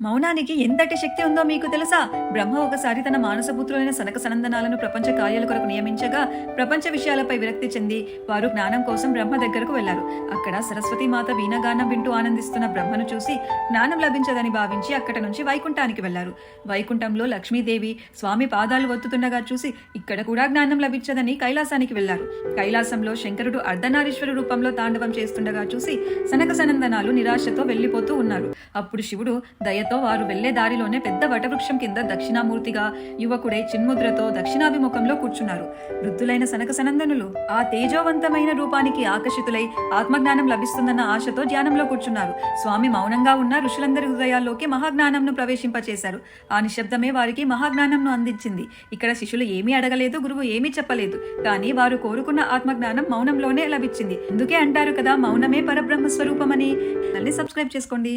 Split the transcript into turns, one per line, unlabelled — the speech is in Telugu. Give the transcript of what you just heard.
మౌనానికి ఎంతటి శక్తి ఉందో మీకు తెలుసా? బ్రహ్మ ఒకసారి తన మానసపుత్రులైన సనక సనందనాలను ప్రపంచ కార్యాల కొరకు నియమించగా ప్రపంచ విషయాలపై విరక్తి చెంది వారు జ్ఞానం కోసం బ్రహ్మ దగ్గరకు వెళ్ళారు అక్కడ సరస్వతి మాత వీణగానం వింటూ ఆనందిస్తున్న బ్రహ్మను చూసి జ్ఞానం లభించదని భావించి అక్కడి నుంచి వైకుంఠానికి వెళ్ళారు వైకుంఠంలో లక్ష్మీదేవి స్వామి పాదాలు ఒత్తుతుండగా చూసి ఇక్కడ కూడా జ్ఞానం లభించదని కైలాసానికి వెళ్ళారు కైలాసంలో శంకరుడు అర్ధనారీశ్వర రూపంలో తాండవం చేస్తుండగా చూసి సనక సనందనాలు నిరాశతో వెళ్ళిపోతూ ఉన్నారు. అప్పుడు శివుడు దయ దయతో వారు వెళ్ళే దారిలోనే పెద్ద వటవృక్షం కింద దక్షిణామూర్తిగా యువకుడే చిన్ముద్రతో దక్షిణాభిముఖంలో కూర్చున్నారు. వృద్ధులైన సనక సనందనులు ఆ తేజోవంతమైన రూపానికి ఆకర్షితులై ఆత్మజ్ఞానం లభిస్తుందన్న ఆశతో ధ్యానంలో కూర్చున్నారు. స్వామి మౌనంగా ఉన్న ఋషులందరి హృదయాల్లోకి మహాజ్ఞానంను ప్రవేశింపచేశారు. ఆ నిశ్శబ్దమే వారికి మహాజ్ఞానంను అందించింది. ఇక్కడ శిష్యులు ఏమీ అడగలేదు గురువు ఏమీ చెప్పలేదు. కానీ వారు కోరుకున్న ఆత్మజ్ఞానం మౌనంలోనే లభించింది. అందుకే అంటారు కదా మౌనమే పరబ్రహ్మ స్వరూపమని మళ్ళీ సబ్స్క్రైబ్ చేసుకోండి.